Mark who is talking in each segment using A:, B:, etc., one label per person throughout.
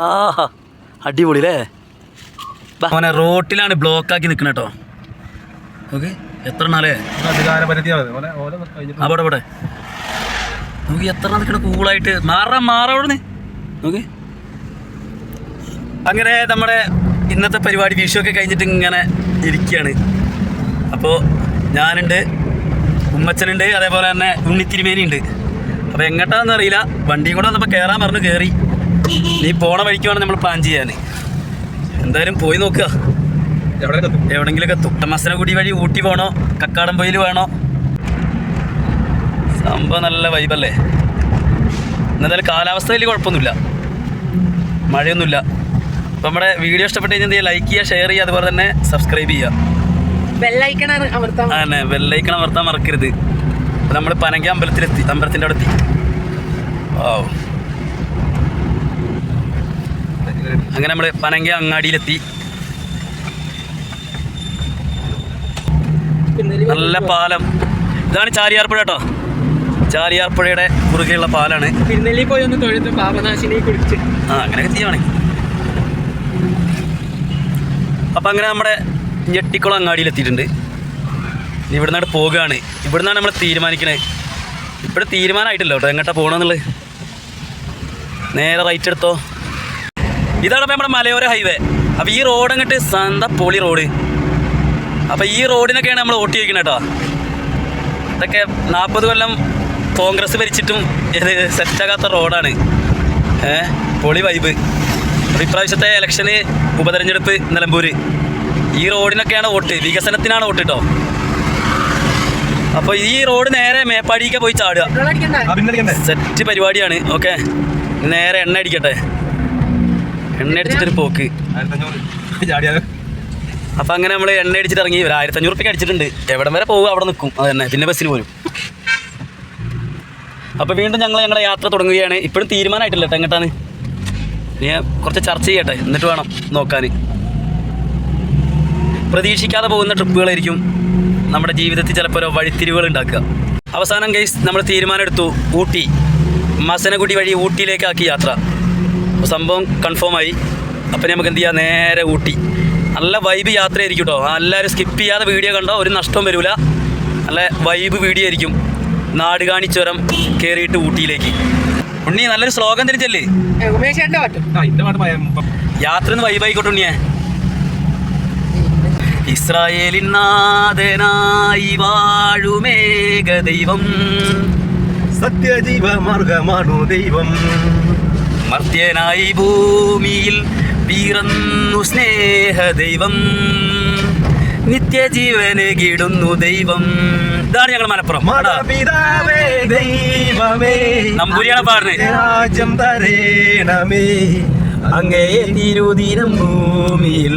A: ആ അടിപൊളി അല്ലേ അവനെ റോട്ടിലാണ് ബ്ലോക്കാക്കി നിൽക്കണ കേട്ടോ ഓക്കെ എത്ര
B: കഴിഞ്ഞിട്ട്
A: അവിടെ അവിടെ നമുക്ക് എത്ര നിൽക്കണ കൂളായിട്ട്? മാറ മാറാ അവിടെ നോക്ക്. അങ്ങനെ നമ്മുടെ ഇന്നത്തെ പരിപാടി വിഷു ഒക്കെ കഴിഞ്ഞിട്ട് ഇങ്ങനെ ഇരിക്കുകയാണ്. അപ്പോൾ ഞാനുണ്ട് ഉമ്മച്ചനുണ്ട് അതേപോലെ തന്നെ ഉണ്ണിത്തിരുമേനി ഉണ്ട് അപ്പോൾ എങ്ങോട്ടാണെന്ന് അറിയില്ല. വണ്ടിയും കൂടെ വന്നപ്പോൾ കയറാൻ പറഞ്ഞു കയറി നീ പോണ വഴിക്ക് വേണം നമ്മൾ പ്ലാൻ ചെയ്യാൻ. എന്തായാലും പോയി നോക്കുക. എവിടെങ്കിലൊക്കെ എത്തും? മസനഗുടി വഴി ഊട്ടി പോകണോ കക്കാടംപൊയിൽ വേണോ? സംഭവം നല്ല വൈബല്ലേ എന്നാലും കാലാവസ്ഥ വലിയ കുഴപ്പമൊന്നുമില്ല. മഴയൊന്നുമില്ല. അപ്പം നമ്മുടെ വീഡിയോ ഇഷ്ടപ്പെട്ട് കഴിഞ്ഞാൽ എന്ത് ചെയ്യുക ലൈക്ക് ചെയ്യുക ഷെയർ ചെയ്യുക അതുപോലെ തന്നെ സബ്സ്ക്രൈബ് ചെയ്യുക.
C: ബെല്ലൈക്കണാണ് അമർത്താൻ
A: അങ്ങനെ വെള്ളൈക്കണം അമർത്താൻ മറക്കരുത്. നമ്മൾ പനങ്ക അമ്പലത്തിലെത്തി അമ്പലത്തിന്റെ അവിടെ എത്തി ഓ അങ്ങനെ നമ്മൾ പനങ്ക അങ്ങാടിയിലെത്തി. നല്ല പാലം. ഇതാണ് ചാലിയാർപ്പുഴ കേട്ടോ. ചാലിയാർപ്പുഴയുടെ കുറുകെയുള്ള പാലാണ്.
C: പോയി ഒന്ന് തൊഴുത്ത് പാപനാശിനി കുടിച്ച്.
A: ആ അങ്ങനെ ചെയ്യുവാണേ അപ്പം അങ്ങനെ നമ്മുടെ ഞെട്ടിക്കുളം അങ്ങാടിയിലെത്തിയിട്ടുണ്ട്. ഇനി ഇവിടെ നിന്നാണ് പോകുകയാണ് ഇവിടെ നിന്നാണ് നമ്മൾ തീരുമാനിക്കണേ. ഇവിടെ തീരുമാനമായിട്ടില്ല കേട്ടോ എങ്ങോട്ടാണ് പോകണമെന്നുള്ളത് നേരെ റൈറ്റ് എടുത്തോ? ഇതാണ് ഇപ്പം നമ്മുടെ മലയോര ഹൈവേ. അപ്പോൾ ഈ റോഡ് അങ്ങോട്ട് സന്ത പൊളി റോഡ് അപ്പോൾ ഈ റോഡിനൊക്കെയാണ് നമ്മൾ ഓട്ടി വയ്ക്കുന്നത് കേട്ടോ. ഇതൊക്കെ നാൽപ്പത് കൊല്ലം കോൺഗ്രസ് ഭരിച്ചിട്ടും ഇത് സെറ്റാകാത്ത റോഡാണ് ഏ പൊളി വൈബ് അപ്പോൾ ഇപ്രാവശ്യത്തെ ഇലക്ഷന് ഉപതെരഞ്ഞെടുപ്പ് നിലമ്പൂർ ഈ റോഡിനൊക്കെയാണ് വോട്ട് വികസനത്തിനാണ് വോട്ട് കേട്ടോ. അപ്പോൾ ഈ റോഡ് നേരെ മേപ്പാടിക്ക് പോയി ചാടുക. സെറ്റ് പരിപാടിയാണ് ഓക്കെ നേരെ എണ്ണ അടിക്കട്ടെ. എണ്ണ അടിച്ചിട്ടൊരു പോക്ക് അപ്പൊ അങ്ങനെ നമ്മൾ എണ്ണ അടിച്ചിട്ട് ഇറങ്ങി. ഒരു ആയിരത്തഞ്ഞൂറ് റുപ്യ അടിച്ചിട്ടുണ്ട്. എവിടം വരെ പോകും അവിടെ നിൽക്കും. അത് തന്നെ. പിന്നെ ബസ്സിൽ പോരും. അപ്പോൾ വീണ്ടും ഞങ്ങൾ ഞങ്ങളുടെ യാത്ര തുടങ്ങുകയാണ്. ഇപ്പോഴും തീരുമാനമായിട്ടില്ല കേട്ടോ എങ്ങോട്ടാണ്. ഇനി കുറച്ച് ചർച്ച ചെയ്യട്ടെ. എന്നിട്ട് വേണം നോക്കാൻ പ്രതീക്ഷിക്കാതെ പോകുന്ന ട്രിപ്പുകളായിരിക്കും നമ്മുടെ ജീവിതത്തിൽ ചിലപ്പോൾ ഓരോ വഴിത്തിരിവുകൾ ഉണ്ടാക്കുക. അവസാനം കേസ് നമ്മൾ തീരുമാനമെടുത്തു. ഊട്ടി. മസനകുടി വഴി ഊട്ടിയിലേക്കാക്കി യാത്ര. സംഭവം കൺഫേം ആയി. അപ്പം നമുക്ക് എന്ത് ചെയ്യാം? നേരെ ഊട്ടി. നല്ല വൈബ് യാത്രയായിരിക്കും കേട്ടോ എല്ലാവരും സ്കിപ്പ് ചെയ്യാതെ വീഡിയോ കണ്ടോ ഒരു നഷ്ടവും വരില്ല നല്ല വൈബ് വീഡിയോ ആയിരിക്കും നാട് കാണിച്ചുരം കയറിയിട്ട് ഊട്ടിയിലേക്ക്. ഉണ്ണി നല്ലൊരു ശ്ലോകം തിരിച്ചല്ലേ യാത്ര ഒന്ന് വൈബായിക്കോട്ടെ ഉണ്ണിയെ. ഇസ്രായേലിൻ നാഥനായി വാഴുമേക ദൈവം.
B: സത്യജീവ മാർഗമാണു ദൈവം.
A: മർത്യനായി ഭൂമിയിൽ പിറന്നു സ്നേഹ ദൈവം നിത്യജീവന് കിടുന്നു ദൈവം. ഇതാണ് ഞങ്ങൾ മലപ്പുറം. നമ്പൂരിയാണ് പാടുന്നത്.
B: രാജ്യം തരേണമേ.
A: അങ്ങേ തിരുദിനം ഭൂമിയിൽ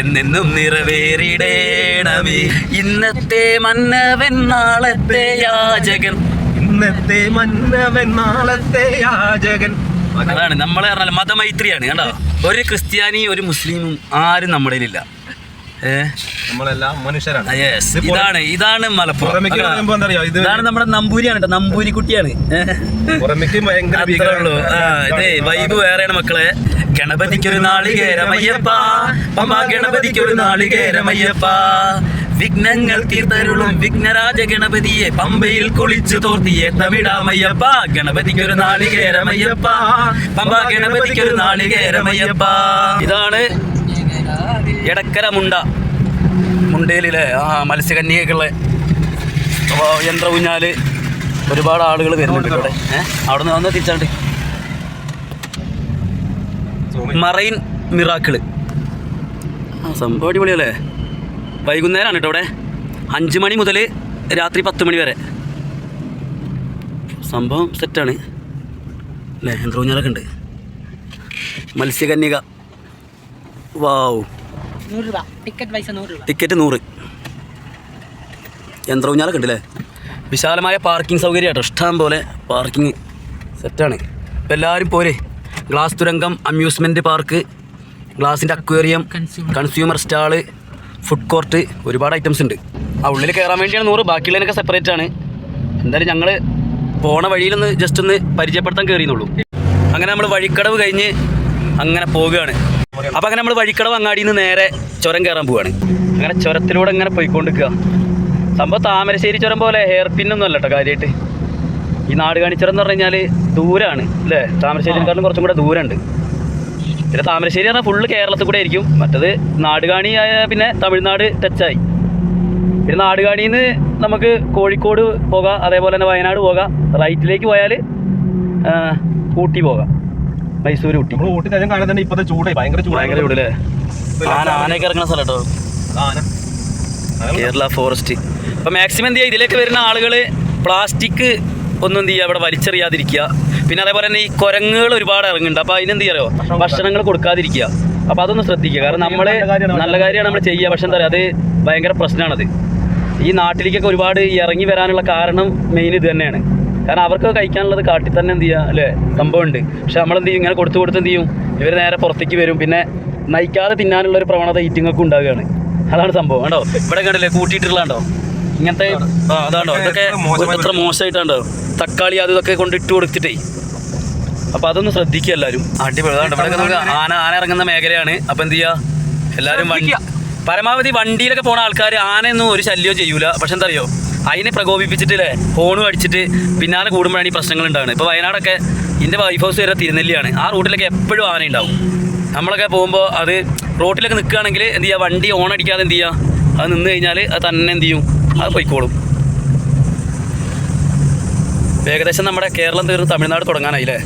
A: എന്നെന്നും നിറവേറിടേണമേ. ഇന്നത്തെ മന്നവൻ നാളത്തെ യാചകൻ.
B: ഇന്നത്തെ മന്നവൻ നാളത്തെ യാചകൻ.
A: അതാണ്. നമ്മളെ പറഞ്ഞാൽ മതമൈത്രിയാണ് കണ്ടോ? ഒരു ക്രിസ്ത്യാനി ഒരു മുസ്ലിമും ആരും നമ്മുടെ ഇല്ല
B: നമ്മളെല്ലാം മനുഷ്യരാണ്.
A: ഇതാണ് ഇതാണ് മലപ്പുറം. ഇതാണ് നമ്മുടെ നമ്പൂരിയാണ് നമ്പൂരി കുട്ടിയാണ് വൈബ് വേറെയാണ് മക്കളെ. ഗണപതിക്കൊരു നാളികേരമയ്യപ്പ. ഗണപതിക്കൊരു നാളികേരമയ്യപ്പ. വിഘ്നങ്ങൾ തീർത്തരുളും വിഘ്നരാജ ഗണപതിയെ പമ്പയിൽ കുളിച്ചു തോർത്തിയെ തമിഴാമയ്യപ്പ ഗണപതിക്കൊരു നാളികേരമയ്യപ്പ. പമ്പ ഗണപതിക്കൊരു നാളികേരമയ്യപ്പ. ഇതാണ് എടക്കര മുണ്ട. മുണ്ടയിലെ ആ മത്സ്യകന്യകളെ അപ്പോൾ യന്ത്ര കുഞ്ഞാൽ ഒരുപാട് ആളുകൾ വരുന്നുണ്ട് ഇവിടെ. ഏഹ് അവിടെ നിന്ന് വന്ന് തിരിച്ചാണ്ട്. Marine miracle. ആ സംഭവം അടിപൊളിയല്ലേ? വൈകുന്നേരമാണ് കേട്ടോ ഇവിടെ അഞ്ച് മണി മുതൽ രാത്രി പത്ത് മണി വരെ. സംഭവം സെറ്റാണ്. അല്ലേ? യന്ത്രൂഞ്ഞാലൊക്കെ ഉണ്ട്. മത്സ്യകന്യക. വാവ്.
C: ടിക്കറ്റ് നൂറ്
A: യന്ത്രഊഞ്ഞാലൊക്കെ ഉണ്ട് അല്ലേ വിശാലമായ പാർക്കിംഗ് സൗകര്യം കേട്ടോ. ഇഷ്ടം പോലെ പാർക്കിംഗ് സെറ്റാണ്. ഇപ്പം എല്ലാവരും പോരെ. ഗ്ലാസ് തുരങ്കം അമ്യൂസ്മെന്റ് പാർക്ക് ഗ്ലാസിന്റെ aquarium consumer stall food court ഒരുപാട് ഐറ്റംസ് ഉണ്ട്. ആ ഉള്ളിൽ കയറാൻ വേണ്ടിയാണ് നൂറ് ബാക്കിയുള്ളതിനൊക്കെ സെപ്പറേറ്റ് ആണ്. എന്തായാലും ഞങ്ങൾ പോണ വഴിയിലൊന്ന് ജസ്റ്റ് ഒന്ന് പരിചയപ്പെടുത്താൻ കയറിയെന്നുള്ളൂ അങ്ങനെ നമ്മൾ വഴിക്കടവ് കഴിഞ്ഞ് അങ്ങനെ പോവുകയാണ്. അപ്പം അങ്ങനെ നമ്മൾ വഴിക്കടവ് അങ്ങാടിയിൽ നിന്ന് നേരെ ചുരം കയറാൻ പോവുകയാണ്. അങ്ങനെ ചുരത്തിലൂടെ ഇങ്ങനെ പോയിക്കൊണ്ടിരിക്കുക. സംഭവം താമരശ്ശേരി ചുരം പോലെ ഹെയർ പിന്നൊന്നും അല്ല കേട്ടോ കാര്യമായിട്ട് ഈ നാട് കാണിച്ചുരം എന്ന് പറഞ്ഞു കഴിഞ്ഞാൽ ദൂരമാണ് അല്ലേ? താമരശ്ശേരിക്കാരനും കുറച്ചും കൂടെ ദൂരമുണ്ട്. പിന്നെ താമരശ്ശേരി പറഞ്ഞാൽ ഫുള്ള് കേരളത്തിൽ കൂടെ ആയിരിക്കും. മറ്റത് നാടുകാണി ആയ പിന്നെ തമിഴ്നാട് ടച്ചായി പിന്നെ നാടുകാണിയിൽ നിന്ന് നമുക്ക് കോഴിക്കോട് പോകാം അതേപോലെ തന്നെ വയനാട് പോകാം. റൈറ്റിലേക്ക് പോയാൽ ഊട്ടി പോകാം. മൈസൂർ ഊട്ടി.
B: ഊട്ടി കാണാൻ തന്നെ ഇപ്പത്തെ ചൂടായി. ഭയങ്കര
A: ഭയങ്കര
B: ചൂടായി
A: ചൂടല്ലേ ആന ആനയൊക്കെ ഇറങ്ങുന്ന സ്ഥലം കേട്ടോ.
B: ആന.
A: കേരള ഫോറസ്റ്റ് അപ്പം മാക്സിമം എന്ത് ചെയ്യുക ഇതിലേക്ക് വരുന്ന ആളുകൾ പ്ലാസ്റ്റിക് ഒന്നും എന്ത് ചെയ്യുക അവിടെ വലിച്ചെറിയാതിരിക്കുക. പിന്നെ അതേപോലെ തന്നെ ഈ കുരങ്ങുകൾ ഒരുപാട് ഇറങ്ങുന്നുണ്ട്. അപ്പോൾ അതിനെന്ത് ചെയ്യാറോ ഭക്ഷണങ്ങൾ കൊടുക്കാതിരിക്കുക. അപ്പോൾ അതൊന്ന് ശ്രദ്ധിക്കുക. കാരണം നമ്മൾ
B: നല്ല കാര്യമാണ്.
A: നമ്മൾ ചെയ്യുക. പക്ഷെ എന്താ പറയുക അത് ഭയങ്കര പ്രശ്നമാണത്. ഈ നാട്ടിലേക്കൊക്കെ ഒരുപാട് ഇറങ്ങി വരാനുള്ള കാരണം മെയിൻ ഇത് തന്നെയാണ്. കാരണം അവർക്ക് കഴിക്കാനുള്ളത് കാട്ടിൽ തന്നെ എന്ത് ചെയ്യുക അല്ലേ? സംഭവമുണ്ട്. പക്ഷെ നമ്മൾ എന്ത് ചെയ്യും? ഇങ്ങനെ കൊടുത്തു കൊടുത്ത് എന്ത് ചെയ്യും? ഇവർ നേരെ പുറത്തേക്ക് വരും. പിന്നെ നയിക്കാതെ തിന്നാനുള്ള ഒരു പ്രവണത ഈറ്റിങ്ങൊക്കെ ഉണ്ടാവുകയാണ്. അതാണ് സംഭവം. കണ്ടോ? ഇവിടെ കണ്ടില്ലേ? കൂട്ടിയിട്ടുള്ളതാണ്ടോ ഇങ്ങനത്തെ അതാണ്ടോ? ഇതൊക്കെ എത്ര മോശമായിട്ടാണ്ടോ? തക്കാളി അത് ഇതൊക്കെ കൊണ്ട് ഇട്ട് കൊടുത്തിട്ടേ. അപ്പൊ അതൊന്ന് ശ്രദ്ധിക്കുക എല്ലാവരും അടിപൊളി. ആന ആന ഇറങ്ങുന്ന മേഖലയാണ്. അപ്പൊ എന്ത് ചെയ്യാ? എല്ലാവരും വണ്ടി പരമാവധി വണ്ടിയിലൊക്കെ പോണ ആൾക്കാർ ആനയൊന്നും ഒരു ശല്യവും ചെയ്യൂല. പക്ഷെ എന്താ അറിയോ അതിനെ പ്രകോപിപ്പിച്ചിട്ടില്ലേ? ഫോണും അടിച്ചിട്ട് പിന്നാലെ കൂടുമ്പോഴാണ് ഈ പ്രശ്നങ്ങൾ ഉണ്ടാകുന്നത് ഇപ്പോൾ വയനാടൊക്കെ എന്റെ വൈഫ് ഹൗസ് വരെ തിരുനെല്ലിയാണ്. ആ റൂട്ടിലൊക്കെ എപ്പോഴും ആന ഉണ്ടാവും. നമ്മളൊക്കെ പോകുമ്പോൾ അത് റോട്ടിലൊക്കെ നിൽക്കുകയാണെങ്കിൽ എന്ത് ചെയ്യുക വണ്ടി ഓൺ അടിക്കാതെ എന്ത് ചെയ്യുക അത് നിന്ന് കഴിഞ്ഞാൽ അത് തന്നെ എന്ത് ചെയ്യും? അത് പോയിക്കോളും. ഏകദേശം നമ്മുടെ കേരളം തീർന്ന് തമിഴ്നാട് തുടങ്ങാനായില്ലേ?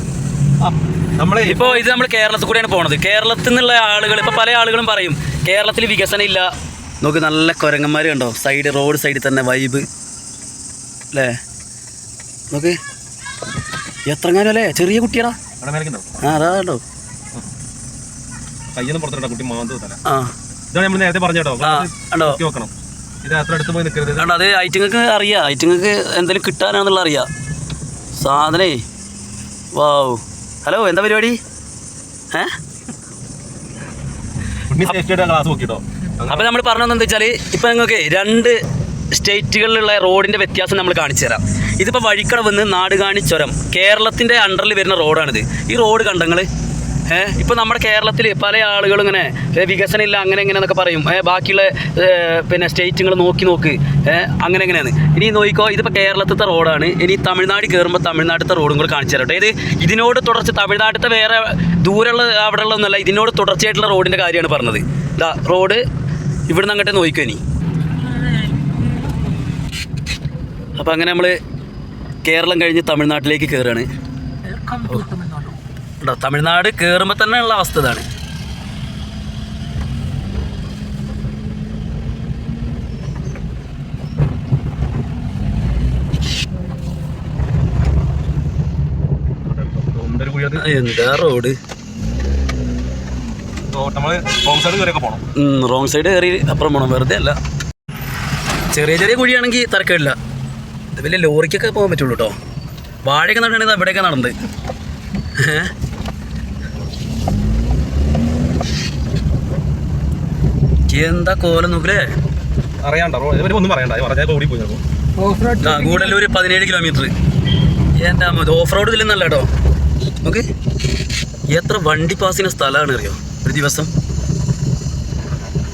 B: നമ്മളെ
A: ഇപ്പോൾ ഇത് നമ്മൾ കേരളത്തിൽ കൂടെയാണ് പോണത്. കേരളത്തിൽ നിന്നുള്ള ആളുകൾ ഇപ്പോൾ പല ആളുകളും പറയും കേരളത്തിൽ വികസനം ഇല്ല. നോക്ക് നല്ല കുരങ്ങന്മാർ കണ്ടോ? സൈഡ് റോഡ് സൈഡിൽ തന്നെ വൈബ്. അല്ലേ നോക്ക്. എത്രങ്ങാനും അല്ലേ? ചെറിയ കുട്ടിയാടാ. ആ അതാ കണ്ടോ.
B: കയ്യൊന്നും പുറത്തിട്ടോ കുട്ടി മാന്തോ തല.
A: ആ.
B: ഇതാണ് നമ്മൾ നേരത്തെ പറഞ്ഞോ കേട്ടോ. ഇത് അത്ര അടുത്ത് പോയി നിൽക്കരുത്
A: കണ്ടോ അത് ഐറ്റങ്ങൾക്ക് അറിയാം. ഐറ്റങ്ങൾക്ക് എന്തെങ്കിലും കിട്ടാനാണെന്നുള്ള അറിയാം. സാധനേ. വാവ്. ഹലോ എന്താ പരിപാടി? ഏ?
B: കുട്ടി സേഫ്റ്റിയുടെ ക്ലാസ് നോക്കിട്ടോ.
A: അപ്പോൾ നമ്മൾ പറഞ്ഞതെന്ന് വെച്ചാൽ ഇപ്പം നിങ്ങൾക്ക് രണ്ട് സ്റ്റേറ്റുകളിലുള്ള റോഡിന്റെ വ്യത്യാസം നമ്മൾ കാണിച്ചു തരാം. ഇതിപ്പോൾ വഴിക്കടവ് നിന്ന് നാടുകാണി ചുരം. കേരളത്തിന്റെ അണ്ടറിൽ വരുന്ന റോഡാണിത് ഈ റോഡ് കണ്ടങ്ങൾ ഏഹ് ഇപ്പോൾ നമ്മുടെ കേരളത്തിൽ പല ആളുകളും ഇങ്ങനെ ഏ, വികസനം ഇല്ല അങ്ങനെ ഇങ്ങനെ എന്നൊക്കെ പറയും. ബാക്കിയുള്ള പിന്നെ സ്റ്റേറ്റുകൾ നോക്കി നോക്ക്. അങ്ങനെ എങ്ങനെയാണ് ഇനി നോക്കിക്കോ ഇതിപ്പോൾ കേരളത്തിലത്തെ റോഡാണ്. ഇനി തമിഴ്നാട് കയറുമ്പോൾ തമിഴ്നാട്ടിലത്തെ റോഡും കൂടെ കാണിച്ചു തരാം കേട്ടോ ഇത് ഇതിനോട് തുടർച്ച തമിഴ്നാട്ടിലത്തെ വേറെ ദൂരമുള്ള അവിടെ ഉള്ളതൊന്നുമല്ല ഇതിനോട് തുടർച്ചയായിട്ടുള്ള റോഡിന്റെ കാര്യമാണ് പറഞ്ഞത്. ഇതാ റോഡ് ഇവിടുന്ന് അങ്ങോട്ട് നോക്കിക്കോ ഇനി. അപ്പോൾ അങ്ങനെ നമ്മൾ കേരളം കഴിഞ്ഞ് തമിഴ്നാട്ടിലേക്ക് കയറുകയാണ് കേട്ടോ തമിഴ്നാട് കയറുമ്പോൾ തന്നെ ഉള്ള അവസ്ഥ ഇതാണ്. എന്താ റോഡ്?
B: പോണം.
A: റോങ് സൈഡ് കയറി അപ്പുറം പോകണം വെറുതെ അല്ല. ചെറിയ ചെറിയ കുഴിയാണെങ്കിൽ തിരക്കില്ല ഇത് വലിയ ലോറിക്കൊക്കെ പോകാൻ പറ്റുള്ളൂ കേട്ടോ വാഴയൊക്കെ നടക്കണത് അവിടെയൊക്കെ നടന്നത് ഏ? എന്താ കോലം നോക്കില്ലേ
B: അറിയാണ്ടോ ഒന്നും പറയണ്ട പറഞ്ഞാൽ ഓടി പോയി ചിലപ്പോ
C: ഓഫ് റോഡ്
A: ആ ഗൂഡല്ലൂർ പതിനേഴ് കിലോമീറ്റർ എന്റെ അമ്മ ഓഫ് റോഡ് ഇല്ലെന്നല്ല കേട്ടോ ഓക്കെ എത്ര വണ്ടി പാസിന് സ്ഥലമാണ് അറിയോ? ഒരു ദിവസം.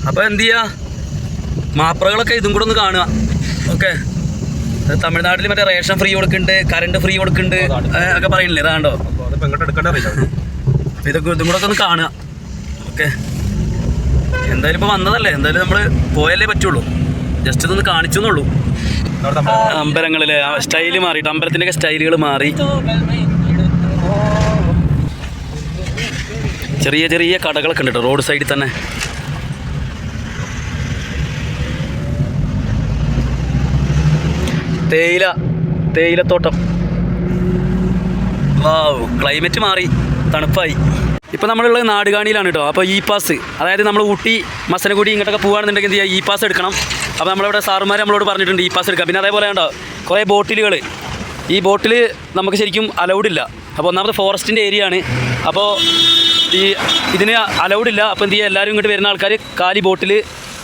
A: അപ്പോൾ എന്ത് ചെയ്യുക മാപ്രകളൊക്കെ ഇതും കൂടെ ഒന്ന് കാണുക. ഓക്കെ. തമിഴ്നാട്ടിൽ മറ്റേ റേഷൻ ഫ്രീ കൊടുക്കുന്നുണ്ട് കറണ്ട് ഫ്രീ കൊടുക്കുന്നുണ്ട് ഒക്കെ പറയുന്നില്ലേ അതാണ്ടോ
B: അപ്പൊ അതിപ്പോ എടുക്കണ്ട അറിയില്ല.
A: അപ്പോൾ ഇതൊക്കെ ഇതും കൂടെ ഒക്കെ ഒന്ന് കാണുക. ഓക്കെ. എന്തായാലും ഇപ്പോൾ വന്നതല്ലേ? എന്തായാലും നമ്മൾ പോയാലേ പറ്റുള്ളൂ. ജസ്റ്റ് ഇതൊന്ന് കാണിച്ചു എന്നുള്ളൂ അമ്പലങ്ങളിലെ സ്റ്റൈൽ മാറിയിട്ട് അമ്പലത്തിന്റെയൊക്കെ സ്റ്റൈലുകൾ മാറി. ചെറിയ ചെറിയ കടകളൊക്കെ ഉണ്ട് കേട്ടോ റോഡ് സൈഡിൽ തന്നെ. തേയില തേയിലത്തോട്ടം. വാവ് ക്ലൈമറ്റ് മാറി തണുപ്പായി. ഇപ്പോൾ നമ്മളുള്ളത് നാടുകാണിയിലാണ് കേട്ടോ അപ്പോൾ ഇ പാസ് അതായത് നമ്മൾ ഊട്ടി മസനഗുടി ഇങ്ങോട്ടൊക്കെ പോകുകയാണെന്നുണ്ടെങ്കിൽ എന്ത് ചെയ്യുക ഇ പാസ് എടുക്കണം. അപ്പോൾ നമ്മളിവിടെ സാറുമാർ നമ്മളോട് പറഞ്ഞിട്ടുണ്ട് ഇ പാസ് എടുക്കാം പിന്നെ അതേപോലെ ഉണ്ടോ കുറേ ബോട്ടിലുകൾ ഈ ബോട്ടിൽ നമുക്ക് ശരിക്കും അലൗഡ് ഇല്ല. അപ്പോൾ ഒന്നാമത് ഫോറസ്റ്റിന്റെ ഏരിയ ആണ്. അപ്പോൾ ഈ ഇതിന് അലൗഡ് ഇല്ല. അപ്പോൾ എന്ത് ചെയ്യുക എല്ലാവരും ഇങ്ങോട്ട് വരുന്ന ആൾക്കാർ കാലി ബോട്ടിൽ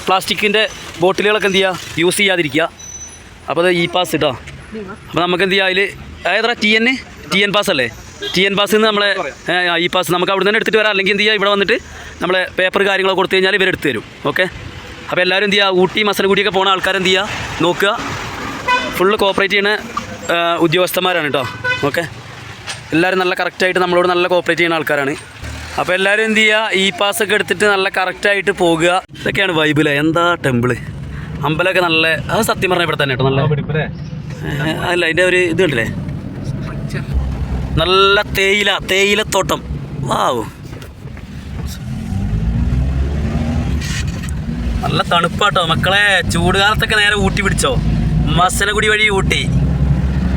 A: പ്ലാസ്റ്റിക്കിന്റെ ബോട്ടിലുകളൊക്കെ എന്ത് ചെയ്യുക? യൂസ് ചെയ്യാതിരിക്കുക. അപ്പോൾ അത് ഇ പാസ് കേട്ടോ അപ്പോൾ നമുക്ക് എന്ത് ചെയ്യുക അതിൽ ഏതാ T N T N pass അല്ലേ? ടി എൻ പാസ് നിന്ന് നമ്മളെ ഈ പാസ് നമുക്ക് അവിടെ തന്നെ എടുത്തിട്ട് വരാം. അല്ലെങ്കിൽ എന്ത് ചെയ്യുക ഇവിടെ വന്നിട്ട് നമ്മളെ പേപ്പർ കാര്യങ്ങളൊക്കെ കൊടുത്തു കഴിഞ്ഞാൽ ഇവരെടുത്ത് തരും. ഓക്കെ അപ്പോൾ എല്ലാവരും എന്ത് ചെയ്യുക ഊട്ടി മസനഗുഡിയൊക്കെ പോകുന്ന ആൾക്കാരെന്ത് ചെയ്യുക നോക്കുക. ഫുള്ള് കോപ്പറേറ്റ് ചെയ്യുന്ന ഉദ്യോഗസ്ഥന്മാരാണ് കേട്ടോ ഓക്കെ എല്ലാവരും നല്ല കറക്റ്റായിട്ട് നമ്മളോട് നല്ല കോപ്പറേറ്റ് ചെയ്യുന്ന ആൾക്കാരാണ്. അപ്പോൾ എല്ലാവരും എന്ത് ചെയ്യുക ഈ പാസ്സൊക്കെ എടുത്തിട്ട് നല്ല കറക്റ്റായിട്ട് പോകുക. ഇതൊക്കെയാണ് വൈബിലെ എന്താ ടെമ്പിൾ അമ്പലമൊക്കെ നല്ല അത് സത്യം പറഞ്ഞാൽ ഇവിടെ തന്നെ കേട്ടോ നല്ല അല്ല? അതിന്റെ ഒരു ഇത് കണ്ടില്ലേ? നല്ല തേയില തേയിലത്തോട്ടം. വാവ്. നല്ല തണുപ്പാട്ടോ. മക്കളെ ചൂട് കാലത്തൊക്കെ നേരെ ഊട്ടി പിടിച്ചോ. മസനഗുടി വഴി ഊട്ടി.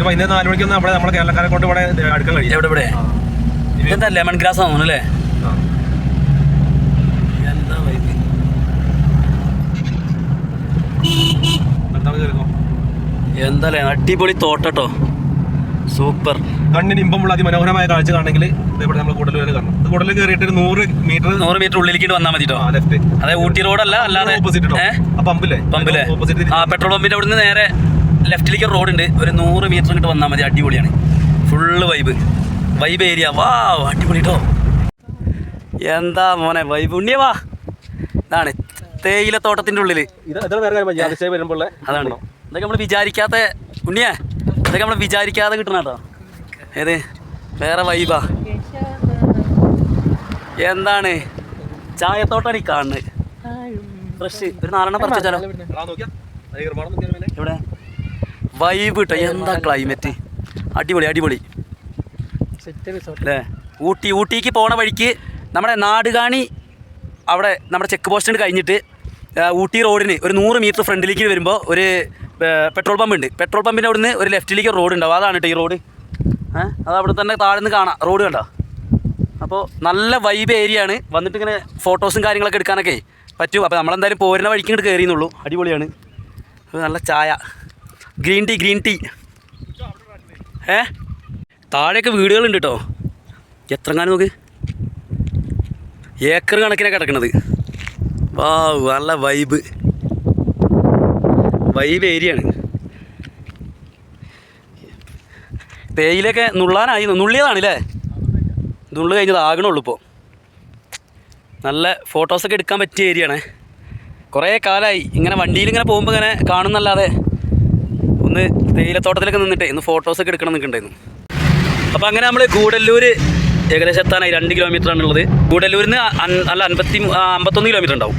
B: വൈകുന്നേരം നാല് മണിക്കൊന്നും നമ്മുടെ നമ്മുടെ കേരളക്കാരെ കൊണ്ട് ഇവിടെ അടുക്കാൻ കഴിയും.
A: എവിടെ ഇവിടെ? ഇതെന്താ ലെമൺ ഗ്രാസ് ആണെന്ന് അല്ലേ?
B: ആ.
A: എന്താ അടിപൊളി തോട്ടട്ടോ. സൂപ്പർ.
B: കണ്ണിന് ഇമ്പമുള്ള അതിമനോഹരമായ കാഴ്ച കാണണമെങ്കിൽ ഇവിടെ നമ്മൾ കൂടുതൽ കാണണം. ഇത് കൂടുതൽ കയറിയിട്ട് ഒരു നൂറ് മീറ്റർ
A: നൂറ് മീറ്റർ ഉള്ളിലേക്ക് വന്നാൽ മതി കേട്ടോ
B: ലെഫ്റ്റ്
A: അതായത് ഊട്ടി റോഡല്ല അല്ലാതെ
B: ഓപ്പോസിറ്റ് പമ്പില്ലേ പമ്പില്ലേ
A: പമ്പിലെ
B: ഓപ്പോസിറ്റ്
A: ആ പെട്രോൾ പമ്പിന്റെ അവിടുന്ന് നേരെ ലെഫ്റ്റിലേക്ക് റോഡ് ഉണ്ട്. ഒരു നൂറ് മീറ്റർ ഇങ്ങോട്ട് വന്നാൽ മതി അടിപൊളിയാണ്. ഫുള്ള് വൈബ് വൈബ് ഏരിയ വാ അടിപൊളി കേട്ടോ എന്താ മോനെ വൈബ് ഉണ്ണിയ വാ. ഇതാണ് തേയിലത്തോട്ടത്തിന്റെ ഉള്ളിൽ
B: ഉള്ളിൽ
A: അതാണ്. ഇതൊക്കെ നമ്മൾ വിചാരിക്കാത്ത ഉണ്ണിയേ ഇതൊക്കെ നമ്മൾ വിചാരിക്കാതെ കിട്ടണ കേട്ടോ. ഏത്? വേറെ വൈബാ എന്താണ്? ചായത്തോട്ടാണ് ഈ കാണുന്നത്. ഫ്രഷ് ഒരു നാലെണ്ണം പറിച്ചാലോ ഇവിടെ വൈബ് കിട്ടോ എന്താ ക്ലൈമറ്റ് അടിപൊളി അടിപൊളി. അല്ലേ? ഊട്ടി ഊട്ടിക്ക് പോണ വഴിക്ക് നമ്മുടെ നാടുകാണി അവിടെ നമ്മുടെ ചെക്ക് പോസ്റ്റിന് കഴിഞ്ഞിട്ട്. ഊട്ടി റോഡിന് ഒരു നൂറ് മീറ്റർ ഫ്രണ്ടിലേക്ക് വരുമ്പോൾ ഒരു പെട്രോൾ പമ്പ് ഉണ്ട്. പെട്രോൾ പമ്പിന്റെ അവിടുന്ന് ഒരു ലെഫ്റ്റിലേക്ക് റോഡ് ഉണ്ടാവും. അതാണ് കേട്ടോ ഈ റോഡ് ഏഹ് അത് അവിടെ തന്നെ താഴെ നിന്ന് കാണാം. റോഡ് കണ്ടോ? അപ്പോൾ നല്ല വൈബ് ഏരിയ ആണ്. വന്നിട്ട് ഇങ്ങനെ ഫോട്ടോസും കാര്യങ്ങളൊക്കെ എടുക്കാനൊക്കെ പറ്റും. അപ്പോൾ നമ്മളെന്തായാലും പോരുന്ന വഴിക്ക് ഇങ്ങോട്ട് കയറിയെന്നുള്ളൂ അടിപൊളിയാണ്. നല്ല ചായ. ഗ്രീൻ ടീ ഗ്രീൻ ടീ ഏ? താഴെയൊക്കെ വീടുകളുണ്ട് കേട്ടോ എത്ര കാലം നോക്ക്. ഏക്കർ കണക്കിനാണ് കിടക്കണത്. വാ നല്ല വൈബ് വൈബ് ഏരിയയാണ് തേയിലൊക്കെ നുള്ളാനായി നുള്ളിയതാണ് അല്ലേ നുള്ളു കഴിഞ്ഞത് ആകണുള്ളൂ ഇപ്പോൾ നല്ല ഫോട്ടോസൊക്കെ എടുക്കാൻ പറ്റിയ ഏരിയയാണ് കുറേ കാലമായി ഇങ്ങനെ വണ്ടിയിൽ ഇങ്ങനെ പോകുമ്പോൾ ഇങ്ങനെ കാണുന്നല്ലാതെ ഒന്ന് തേയിലത്തോട്ടത്തിലൊക്കെ നിന്നിട്ടേ ഇന്ന് ഫോട്ടോസൊക്കെ എടുക്കണം നിൽക്കണ്ടായിരുന്നു അപ്പോൾ അങ്ങനെ നമ്മൾ ഗൂഡല്ലൂർ ഏകദേശം എത്താനായി. രണ്ട് കിലോമീറ്റർ ആണുള്ളത് ഗൂഡല്ലൂരിൽ നിന്ന് അല്ല അൻപത്തി അമ്പത്തൊന്ന് കിലോമീറ്റർ ഉണ്ടാവും.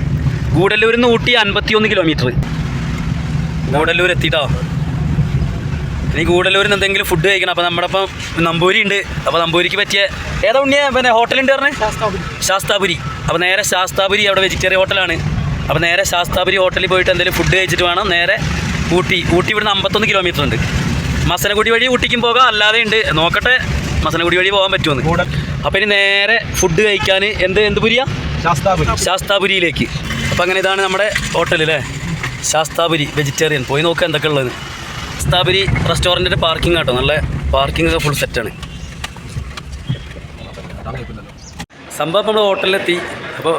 A: ഗൂഡല്ലൂരിൽ നിന്ന് ഊട്ടി അൻപത്തിയൊന്ന് കിലോമീറ്റർ ഗൂഡല്ലൂർ എത്തിയിട്ടോ ഇനി ഗൂഡല്ലൂരിൽ എന്തെങ്കിലും ഫുഡ് കഴിക്കണം. അപ്പോൾ നമ്മുടെ ഇപ്പം നമ്പൂരി ഉണ്ട്. അപ്പോൾ നമ്പൂരിക്ക് പറ്റിയ ഏതാ ഉണ്ണിയ? പിന്നെ ഹോട്ടലുണ്ട് പറഞ്ഞേ? ശാസ്താപുരി. അപ്പോൾ നേരെ ശാസ്താപുരി അവിടെ വെജിറ്റേറിയൻ ഹോട്ടലാണ് അപ്പോൾ നേരെ ശാസ്താപുരി ഹോട്ടലിൽ പോയിട്ട് എന്തെങ്കിലും ഫുഡ് കഴിച്ചിട്ട് വേണം. നേരെ ഊട്ടി. ഊട്ടി ഇവിടുന്ന് അമ്പത്തൊന്ന് കിലോമീറ്റർ ഉണ്ട്. മസനഗുടി വഴി ഊട്ടിക്കും പോകാം. അല്ലാതെ ഉണ്ട്. നോക്കട്ടെ. മസനഗുടി വഴി പോകാൻ പറ്റുമെന്ന്.
B: അപ്പൊ
A: അപ്പോൾ ഇനി നേരെ ഫുഡ് കഴിക്കാൻ എന്ത് എന്ത് പുരിയാ?
B: ശാസ്താപുരി.
A: ശാസ്താപുരിയിലേക്ക്. അപ്പോൾ അങ്ങനെ ഇതാണ് നമ്മുടെ ഹോട്ടൽ അല്ലേ ശാസ്താപുരി വെജിറ്റേറിയൻ പോയി നോക്കുക എന്തൊക്കെ ഉള്ളത്. ശാസ്താപുരി റെസ്റ്റോറന്റിന്റെ പാർക്കിംഗ് ആട്ടോ. നല്ല പാർക്കിംഗ് ഒക്കെ ഫുൾ സെറ്റാണ് സംഭവം നമ്മൾ ഹോട്ടലിലെത്തി. അപ്പോൾ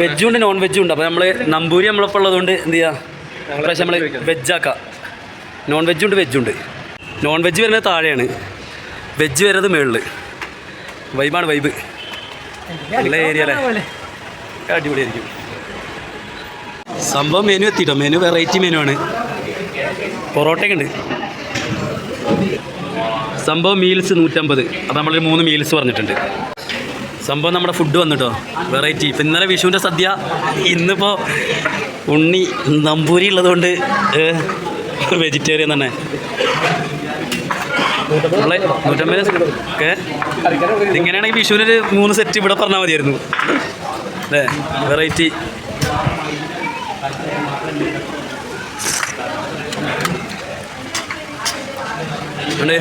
A: വെജും ഉണ്ട് നോൺ വെജും ഉണ്ട്. അപ്പോൾ നമ്മൾ നമ്പൂരി നമ്മളിപ്പോൾ ഉള്ളതുകൊണ്ട് എന്ത് ചെയ്യുക പ്രാവശ്യം നമ്മൾ വെജാക്കാം നോൺ വെജും ഉണ്ട് വെജും ഉണ്ട്. നോൺ വെജ് വരുന്നത് താഴെയാണ്. വെജ് വരുന്നത് മുകളിൽ വൈബാണ് വൈബ് നല്ല ഏരിയ അല്ലേ? അടിപൊളിയായിരിക്കും. സംഭവം മെനു എത്തിയിട്ടോ മെനു വെറൈറ്റി മെനു ആണ്. പൊറോട്ടയൊക്കെ ഉണ്ട്. സംഭവം മീൽസ് നൂറ്റമ്പത്. അത് നമ്മളൊരു മൂന്ന് മീൽസ് പറഞ്ഞിട്ടുണ്ട്. സംഭവം നമ്മുടെ ഫുഡ് വന്നിട്ടോ? വെറൈറ്റി ഇപ്പം ഇന്നലെ വിഷുവിന്റെ സദ്യ ഇന്നിപ്പോൾ ഉണ്ണി നമ്പൂരി ഉള്ളതുകൊണ്ട് വെജിറ്റേറിയൻ തന്നെ. നമ്മളെ നൂറ്റമ്പത്? ഒക്കെ ഇങ്ങനെയാണെങ്കിൽ വിഷുവിനൊരു മൂന്ന് സെറ്റ് ഇവിടെ പറഞ്ഞാൽ മതിയായിരുന്നു. അല്ലേ? വെറൈറ്റി ഉണ്ട്.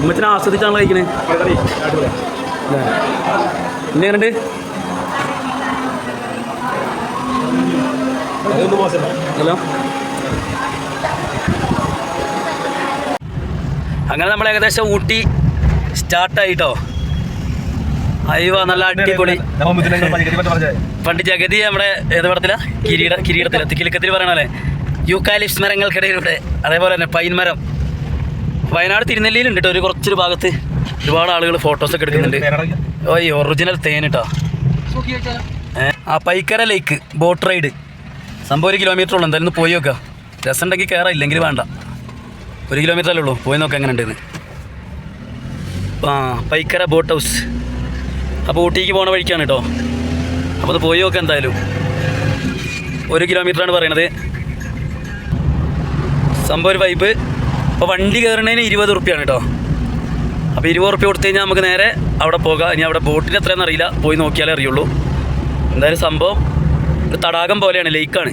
A: ഉമ്മച്ചിനെ ആസ്വദിച്ചാണല്ലോ കഴിക്കണേ. ഇനി എങ്ങനെയുണ്ട്? ഹലോ. അങ്ങനെ നമ്മൾ ഏകദേശം ഊട്ടി സ്റ്റാർട്ടായിട്ടോ അയ്യോ നല്ല അടിപൊളി. പണ്ട് ജഗതി നമ്മുടെ ഏത് പടത്തില? കിരീട കിരീടത്തില തിക്കിലിക്കത്തിൽ പറയണല്ലേ യൂക്കാലിപ്സ് മരങ്ങൾക്കിടയിലൂടെ അതേപോലെ തന്നെ പൈൻ മരം. വയനാട് തിരുനെല്ലിയിലുണ്ട് കേട്ടോ ഒരു കുറച്ചൊരു ഭാഗത്ത്. ഒരുപാട് ആളുകൾ ഫോട്ടോസൊക്കെ എടുക്കുന്നുണ്ട്. ഓ ഈ ഒറിജിനൽ തേൻ കേട്ടോ. ആ പൈക്കര ലേക്ക് ബോട്ട് റൈഡ് സംഭവം ഒരു കിലോമീറ്റർ ഉള്ളൂ എന്തായാലും പോയി നോക്കാം. രസം ഉണ്ടെങ്കിൽ കയറാം ഇല്ലെങ്കിൽ വേണ്ട. ഒരു കിലോമീറ്റർ അല്ലേ ഉള്ളൂ പോയി നോക്കാം എങ്ങനെ ഉണ്ടെന്ന് ആ പൈക്കര ബോട്ട് ഹൗസ് അപ്പോൾ ഊട്ടിക്ക് പോണ വഴിക്കാണ് കേട്ടോ. അപ്പോൾ അത് പോയി നോക്കാം എന്തായാലും. ഒരു കിലോമീറ്ററാണ് പറയണത്. സംഭവം ഒരു വൈബ് അപ്പോൾ വണ്ടി കയറണതിന് ഇരുപത് റുപ്യാണ് കേട്ടോ അപ്പോൾ ഇരുപത് റുപ്യ കൊടുത്തു കഴിഞ്ഞാൽ നമുക്ക് നേരെ അവിടെ പോകാം. ഇനി അവിടെ ബോട്ടിന് എത്രയാണെന്ന് അറിയില്ല. പോയി നോക്കിയാലേ അറിയുള്ളൂ. എന്തായാലും സംഭവം ഒരു തടാകം പോലെയാണ് ലേക്കാണ്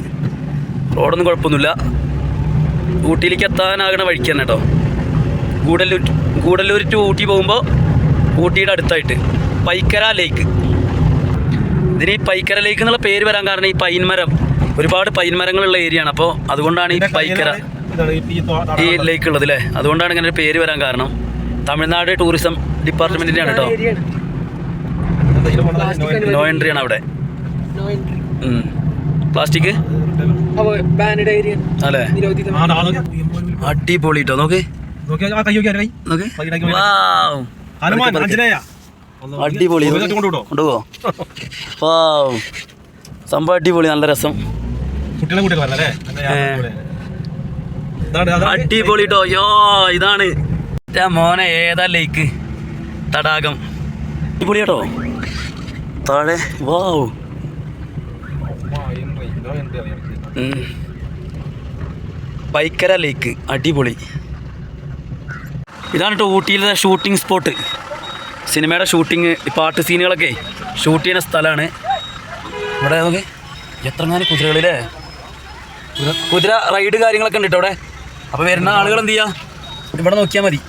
A: റോഡൊന്നും കുഴപ്പമൊന്നുമില്ല. ഊട്ടിയിലേക്ക് എത്താനാകണ വഴിക്ക് തന്നെ കേട്ടോ ഗൂഡല്ലൂർ ഗൂഡല്ലൂർ ടു ഊട്ടി പോകുമ്പോൾ ഊട്ടിയുടെ അടുത്തായിട്ട്. പൈക്കര ലേക്ക് ഇതിന് ഈ പൈക്കര ലേക്ക് എന്നുള്ള പേര് വരാൻ കാരണം ഈ പൈൻമരം. ഒരുപാട് പൈൻമരങ്ങളുള്ള ഏരിയയാണ് അപ്പോൾ അതുകൊണ്ടാണ് ഈ പൈക്കര ഈ ലേക്ക് ഉള്ളത് അല്ലേ അതുകൊണ്ടാണ് ഇങ്ങനെ ഒരു പേര് വരാൻ കാരണം. തമിഴ്നാട് ടൂറിസം ഡിപ്പാർട്ട്മെന്റിന്റെ ആണ് കേട്ടോ. നോ എൻട്രി ആണ് അവിടെ. പ്ലാസ്റ്റിക്? അല്ലേ? അടിപൊളി കേട്ടോ. നോക്ക്. നോക്ക്. വാവ്.
B: ഹനുമാൻ അഞ്ജനേയ.
A: അടിപൊളി. സംഭവം അടിപൊളി നല്ല രസം. അടിപൊളി കേട്ടോ യോ ഇതാണ് മോനെ ഏതാ ലേക്ക് തടാകം. അടിപൊളി കേട്ടോ താഴെ വാവ്. ഭയങ്കര പൈക്കര ലേക്ക് അടിപൊളി. ഇതാണ് കേട്ടോ ഊട്ടിയിലെ ഷൂട്ടിംഗ് സ്പോട്ട് സിനിമയുടെ ഷൂട്ടിങ് പാട്ട് സീനുകളൊക്കെ ഷൂട്ട് ചെയ്യുന്ന സ്ഥലമാണ്. ഇവിടെ നമുക്ക് എത്രങ്ങാനും കുതിരകളില്ലേ കുതിര റൈഡ് കാര്യങ്ങളൊക്കെ ഉണ്ട് കേട്ടോ അവിടെ. അപ്പോൾ വരുന്ന ആളുകൾ എന്ത് ചെയ്യുക ഇവിടെ നോക്കിയാൽ മതി.